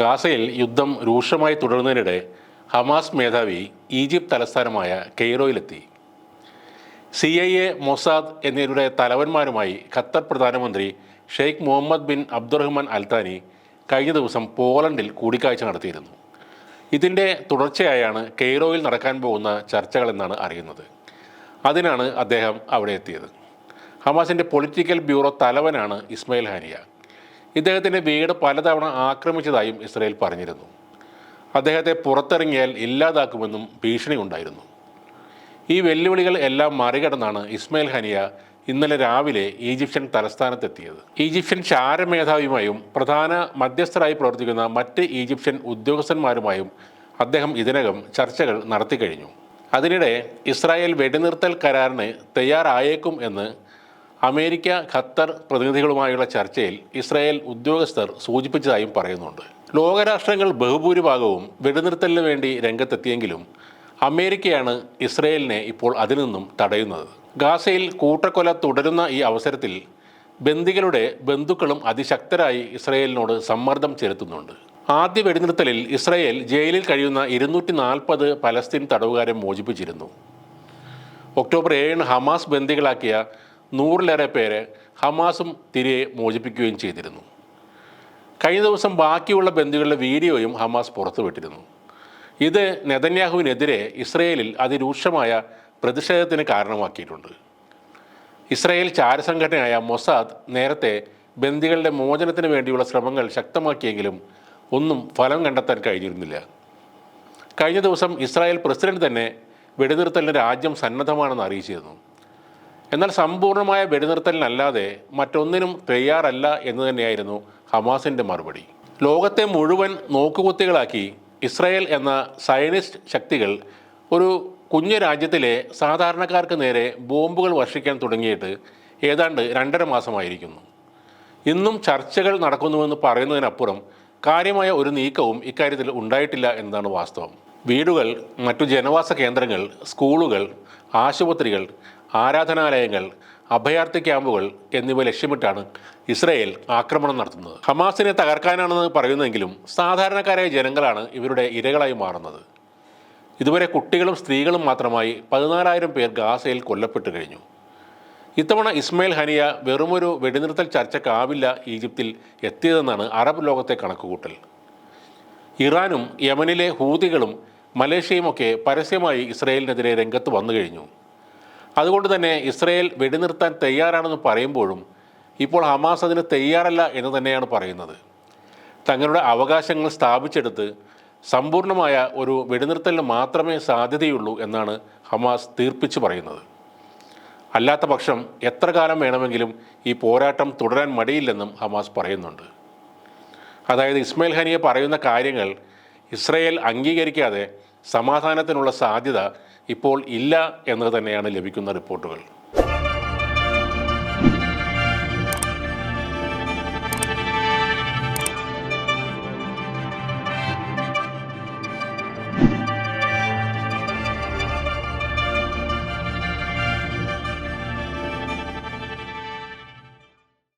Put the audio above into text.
ഗാസയിൽ യുദ്ധം രൂക്ഷമായി തുടരുന്നതിനിടെ ഹമാസ് മേധാവി ഈജിപ്ത് തലസ്ഥാനമായ കെയ്റോയിലെത്തി. സി ഐ എ മൊസാദ് എന്നിവരുടെ തലവന്മാരുമായി ഖത്തർ പ്രധാനമന്ത്രി Sheikh Mohammed bin Abdulrahman Al Thani കഴിഞ്ഞ ദിവസം പോളണ്ടിൽ കൂടിക്കാഴ്ച നടത്തിയിരുന്നു. ഇതിന്റെ തുടർച്ചയായാണ് കെയ്റോയിൽ നടക്കാൻ പോകുന്ന ചർച്ചകളെന്നാണ് അറിയുന്നത്. അതിനാണ് അദ്ദേഹം അവിടെ എത്തിയത്. ഹമാസിന്റെ പൊളിറ്റിക്കൽ ബ്യൂറോ തലവനാണ് ഇസ്മയിൽ ഹാനിയ. ഇദ്ദേഹത്തിന്റെ വീട് പലതവണ ആക്രമിച്ചതായും ഇസ്രയേൽ പറഞ്ഞിരുന്നു. അദ്ദേഹത്തെ പുറത്തിറങ്ങിയാൽ ഇല്ലാതാക്കുമെന്നും ഭീഷണി ഉണ്ടായിരുന്നു. ഈ വെല്ലുവിളികൾ എല്ലാം മറികടന്നാണ് ഇസ്മയിൽ ഹനിയ ഇന്നലെ രാവിലെ ഈജിപ്ഷ്യൻ തലസ്ഥാനത്തെത്തിയത്. ഈജിപ്ഷ്യൻ ചാരമേധാവിയുമായും പ്രധാന മധ്യസ്ഥരായി പ്രവർത്തിക്കുന്ന മറ്റ് ഈജിപ്ഷ്യൻ ഉദ്യോഗസ്ഥന്മാരുമായും അദ്ദേഹം ഇതിനകം ചർച്ചകൾ നടത്തിക്കഴിഞ്ഞു അതിനിടെ ഇസ്രായേൽ വെടിനിർത്തൽ കരാറിന് തയ്യാറായേക്കും എന്ന് അമേരിക്ക ഖത്തർ പ്രതിനിധികളുമായുള്ള ചർച്ചയിൽ ഇസ്രായേൽ ഉദ്യോഗസ്ഥർ സൂചിപ്പിച്ചതായും പറയുന്നുണ്ട്. ലോകരാഷ്ട്രങ്ങൾ ബഹുഭൂരിഭാഗവും വെടിനിർത്തലിന് വേണ്ടി രംഗത്തെത്തിയെങ്കിലും അമേരിക്കയാണ് ഇസ്രയേലിനെ ഇപ്പോൾ അതിൽ നിന്നും തടയുന്നത്. ഗാസയിൽ കൂട്ടക്കൊല തുടരുന്ന ഈ അവസരത്തിൽ ബന്ദികളുടെ ബന്ധുക്കളും അതിശക്തരായി ഇസ്രയേലിനോട് സമ്മർദ്ദം ചെലുത്തുന്നുണ്ട്. ആദ്യ വെടിനിർത്തലിൽ ഇസ്രയേൽ ജയിലിൽ കഴിയുന്ന ഇരുന്നൂറ്റി നാൽപ്പത് പലസ്തീൻ തടവുകാരെ മോചിപ്പിച്ചിരുന്നു. ഒക്ടോബർ ഏഴിന് ഹമാസ് ബന്ദികളാക്കിയ നൂറിലേറെ പേരെ ഹമാസും തിരികെ മോചിപ്പിക്കുകയും ചെയ്തിരുന്നു. കഴിഞ്ഞ ദിവസം ബാക്കിയുള്ള ബന്ദികളുടെ വീഡിയോയും ഹമാസ് പുറത്തുവിട്ടിരുന്നു. ഇത് നെതന്യാഹുവിനെതിരെ ഇസ്രയേലിൽ അതിരൂക്ഷമായ പ്രതിഷേധത്തിന് കാരണമാക്കിയിട്ടുണ്ട്. ഇസ്രയേൽ ചാരസംഘടനയായ മൊസാദ് നേരത്തെ ബന്ദികളുടെ മോചനത്തിന് വേണ്ടിയുള്ള ശ്രമങ്ങൾ ശക്തമാക്കിയെങ്കിലും ഒന്നും ഫലം കണ്ടെത്താൻ കഴിഞ്ഞിരുന്നില്ല. കഴിഞ്ഞ ദിവസം ഇസ്രായേൽ പ്രസിഡന്റ് തന്നെ വെടിനിർത്തലിന് രാജ്യം സന്നദ്ധമാണെന്ന് അറിയിച്ചിരുന്നു. എന്നാൽ സമ്പൂർണമായ വെടിനിർത്തലിനല്ലാതെ മറ്റൊന്നിനും തയ്യാറല്ല എന്ന് തന്നെയായിരുന്നു ഹമാസിന്റെ മറുപടി. ലോകത്തെ മുഴുവൻ നോക്കുകുത്തികളാക്കി ഇസ്രായേൽ എന്ന സയനിസ്റ്റ് ശക്തികൾ ഒരു കുഞ്ഞു രാജ്യത്തിലെ സാധാരണക്കാർക്ക് നേരെ ബോംബുകൾ വർഷിക്കാൻ തുടങ്ങിയിട്ട് ഏതാണ്ട് രണ്ടര മാസമായിരിക്കുന്നു. ഇന്നും ചർച്ചകൾ നടക്കുന്നുവെന്ന് പറയുന്നതിനപ്പുറം കാര്യമായ ഒരു നീക്കവും ഇക്കാര്യത്തിൽ ഉണ്ടായിട്ടില്ല എന്നതാണ് വാസ്തവം. വീടുകൾ മറ്റു ജനവാസ കേന്ദ്രങ്ങൾ സ്കൂളുകൾ ആശുപത്രികൾ ആരാധനാലയങ്ങൾ അഭയാർത്ഥി ക്യാമ്പുകൾ എന്നിവ ലക്ഷ്യമിട്ടാണ് ഇസ്രയേൽ ആക്രമണം നടത്തുന്നത്. ഹമാസിനെ തകർക്കാനാണെന്ന് പറയുന്നതെങ്കിലും സാധാരണക്കാരായ ജനങ്ങളാണ് ഇവരുടെ ഇരകളായി മാറുന്നത്. ഇതുവരെ കുട്ടികളും സ്ത്രീകളും മാത്രമായി പതിനാലായിരം പേർ ഗാസയിൽ കൊല്ലപ്പെട്ടു കഴിഞ്ഞു. ഇത്തവണ ഇസ്മയിൽ ഹനിയ വെറുമൊരു വെടിനിർത്തൽ ചർച്ചക്കാവില്ല ഈജിപ്തിൽ എത്തിയതെന്നാണ് അറബ് ലോകത്തെ കണക്കുകൂട്ടൽ. ഇറാനും യമനിലെ ഹൂതികളും മലേഷ്യയുമൊക്കെ പരസ്യമായി ഇസ്രയേലിനെതിരെ രംഗത്ത് വന്നു കഴിഞ്ഞു. അതുകൊണ്ട് തന്നെ ഇസ്രയേൽ വെടിനിർത്താൻ തയ്യാറാണെന്ന് പറയുമ്പോഴും ഇപ്പോൾ ഹമാസ് അതിന് തയ്യാറല്ല എന്ന് തന്നെയാണ് പറയുന്നത്. തങ്ങളുടെ അവകാശങ്ങൾ സ്ഥാപിച്ചെടുത്ത് സമ്പൂർണമായ ഒരു വെടിനിർത്തലിന് മാത്രമേ സാധ്യതയുള്ളൂ എന്നാണ് ഹമാസ് തീർപ്പിച്ച് പറയുന്നത്. അല്ലാത്ത പക്ഷം എത്ര കാലം വേണമെങ്കിലും ഈ പോരാട്ടം തുടരാൻ മടിയില്ലെന്നും ഹമാസ് പറയുന്നുണ്ട്. അതായത് ഇസ്മയിൽ ഹനിയെ പറയുന്ന കാര്യങ്ങൾ ഇസ്രയേൽ അംഗീകരിക്കാതെ സമാധാനത്തിനുള്ള സാധ്യത ഇപ്പോൾ ഇല്ല എന്നത് തന്നെയാണ് ലഭിക്കുന്ന റിപ്പോർട്ടുകൾ.